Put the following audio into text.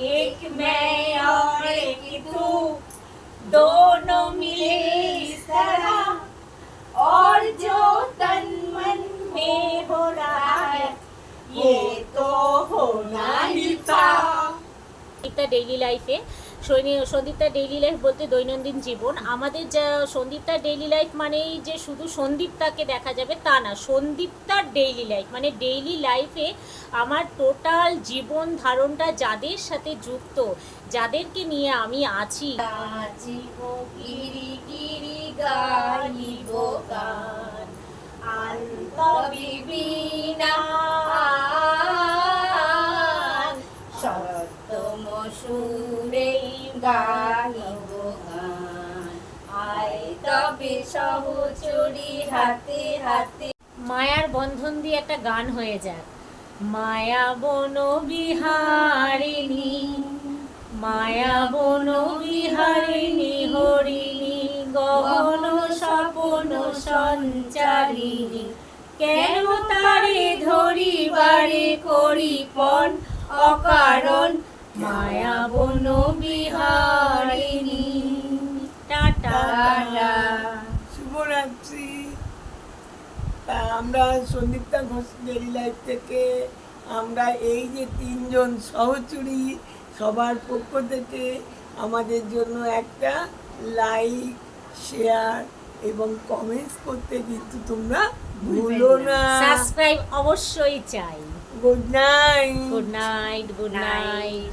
एक मैं और एक तू। दोनों मिले इस तरह। और जो तन मन में हो रहा है, ये तो होना ही था इतना डेली लाइफ है। সন্দীপটা ডেইলি লাইফ বলতে দৈনন্দিন জীবন। আমাদের যা সন্দীপটা ডেইলি লাইফ মানেই যে শুধু সন্দীপটাকে দেখা যাবে তা না সন্দীপটার ডেইলি লাইফ মানে ডেইলি লাইফে আমার টোটাল জীবন ধারণটা যাদের সাথে যুক্ত, যাদেরকে নিয়ে আমি আছি। গিরি গিরি গাইব সপ্তম সুরে গাইব গান। আয় তবে সহচরি হাতে হাতে। মায়ার বন্ধন দিয়ে একটা গান হয়ে যাক। মায়া বন বিহারিণী মায়া বন বিহারিণী হরিণী গহন স্বপন সঞ্চারিণী, কেন তারে ধরিবারে করি পণ অকারণ মায়া বন বিহারিণী। টাটা। শুভরাত্রি। আমরা সন্দীপ্তা ঘোষ ডেলি লাইফ থেকে আমরা এই যে তিনজন সহচুরি সবার পক্ষ থেকে আমাদের জন্য একটা লাইক শেয়ার এবং কমেন্টস করতে কিন্তু তোমরা ভুলো না। সাবস্ক্রাইব অবশ্যই চাই। Good night. Good night good night.